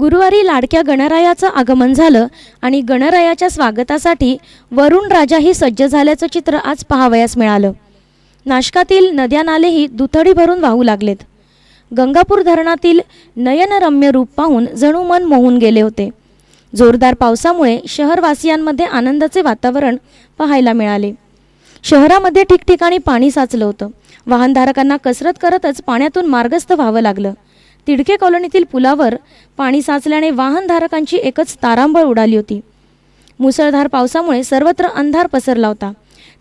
गुरुवारी लाडक्या गणरायाचं आगमन झालं आणि गणरायाच्या स्वागतासाठी वरुण राजाही सज्ज झाल्याचं चित्र आज पाहावयास मिळालं. नाशकातील नद्या नालेही दुथडी भरून वाहू लागलेत. गंगापूर धरणातील नयनरम्य रूप पाहून जणू मन मोहून गेले होते. जोरदार पावसामुळे शहरवासियांमध्ये आनंदाचे वातावरण पाहायला मिळाले. शहरामध्ये ठिकठिकाणी पाणी साचलं होतं. वाहनधारकांना कसरत करतच पाण्यातून मार्गस्थ व्हावं लागलं. तिडके कॉलनीतील पुलावर पाणी साचल्याने वाहनधारकांची एकच तारांबळ उडाली होती. मुसळधार पावसामुळे सर्वत्र अंधार पसरला होता.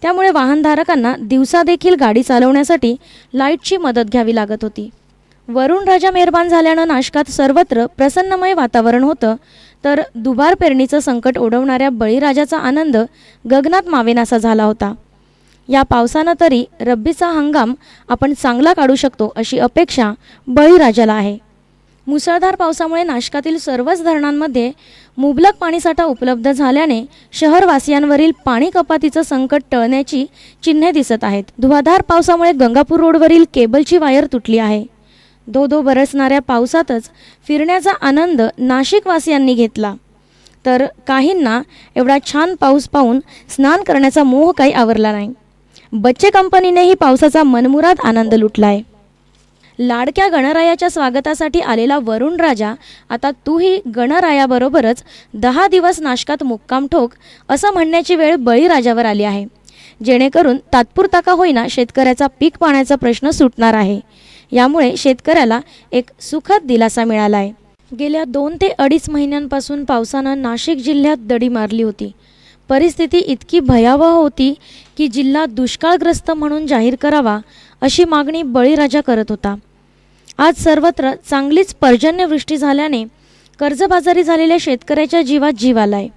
त्यामुळे वाहनधारकांना दिवसा देखील गाडी चालवण्यासाठी लाईटची मदत घ्यावी लागत होती. वरुण राजा मेहरबान झाल्यानं नाशकात सर्वत्र प्रसन्नमय वातावरण होतं तर दुबार पेरणीचं संकट ओढवणाऱ्या बळीराजाचा आनंद गगनात मावेनासा झाला होता. या पावसानं तरी रब्बीचा हंगाम आपण चांगला काढू शकतो अशी अपेक्षा बळीराजाला आहे. मुसळधार पावसामुळे नाशकातील सर्वच धरणांमध्ये मुबलक पाणीसाठा उपलब्ध झाल्याने शहरवासियांवरील पाणी कपातीचं संकट टळण्याची चिन्हे दिसत आहेत. धुवाधार पावसामुळे गंगापूर रोडवरील केबलची वायर तुटली आहे. दो दो बरसणाऱ्या पावसातच फिरण्याचा आनंद नाशिकवासियांनी घेतला. तर काहींना एवढा छान पाऊस पाहून स्नान करण्याचा मोह काही आवरला नाही. बच्चे कंपनीनेही पावसाचा मनमुराद आनंद लुटलाय. लाडक्या गणरायाच्या स्वागतासाठी आलेला वरुण राजा आता तूही गणरायाबरोबरच दहा दिवस नाशकात मुक्काम ठोक असं म्हणण्याची वेळ बळीराजावर आली आहे. जेणेकरून तात्पुरता का होईना शेतकऱ्याचा पीक पाण्याचा प्रश्न सुटणार आहे. यामुळे शेतकऱ्याला एक सुखद दिलासा मिळाला आहे गेल्या दोन ते अडीच महिन्यांपासून पावसानं नाशिक जिल्ह्यात दडी मारली होती. परिस्थिती इतकी भयावह होती की जिल्हा दुष्काळग्रस्त म्हणून जाहीर करावा अशी मागणी बळीराजा करत होता. आज सर्वत्र चांगलीच पर्जन्यवृष्टी झाल्याने कर्जबाजारी झालेल्या शेतकऱ्याच्या जीवात जीव आलाय.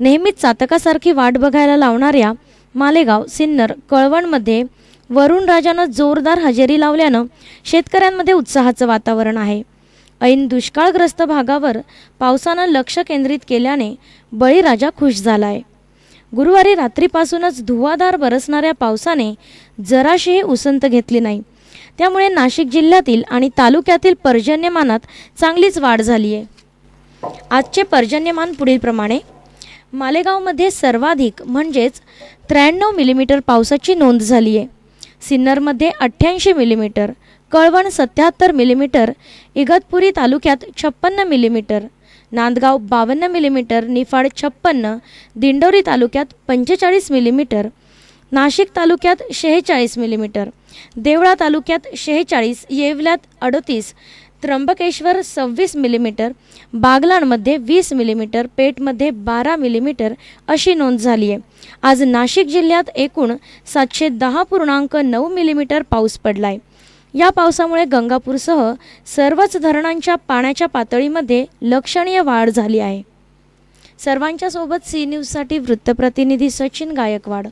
नेहमीच चातकासारखी वाट बघायला लावणाऱ्या मालेगाव सिन्नर कळवणमध्ये वरुण राजानं जोरदार हजेरी लावल्यानं शेतकऱ्यांमध्ये उत्साहाचं वातावरण आहे. ऐन दुष्काळग्रस्त भागावर पावसानं लक्ष केंद्रित केल्याने बळीराजा खुश झाला आहे गुरुवारी रात्रीपासूनच धुवाधार बरसणाऱ्या पावसाने जराशीही उसंत घेतली नाही. त्यामुळे नाशिक जिल्ह्यातील आणि तालुक्यातील पर्जन्यमानात चांगलीच वाढ झाली आहे आजचे पर्जन्यमान पुढीलप्रमाणे मालेगावमध्ये सर्वाधिक म्हणजेच त्र्याण्णव मिलीमीटर पावसाची नोंद झाली आहे सिन्नरमध्ये अठ्ठ्याऐंशी मिलीमीटर कळवण सत्याहत्तर मिलीमीटर इगतपुरी तालुक्यात छप्पन्न मिलीमीटर नांदगाव बावन्न मिलीमीटर निफाड छप्पन्न दिंडोरी तालुक्यात पंचेचाळीस मिलीमीटर नाशिक तालुक्यात शेहेचाळीस मिलीमीटर देवळा तालुक्यात शेहेचाळीस येवल्यात अडतीस त्र्यंबकेश्वर सव्वीस मिलीमीटर बागलाणमध्ये वीस मिलीमीटर पेठमध्ये बारा मिलीमीटर अशी नोंद झाली आहे. आज नाशिक जिल्ह्यात एकूण सातशे दहा पूर्णांक नऊ मिलीमीटर पाऊस पडला आहे या पावसामुळे गंगापूरसह सर्वच धरणांच्या पाण्याच्या पातळीमध्ये लक्षणीय वाढ झाली आहे. सर्वांच्या सोबत सी न्यूजसाठी वृत्तप्रतिनिधी सचिन गायकवाड.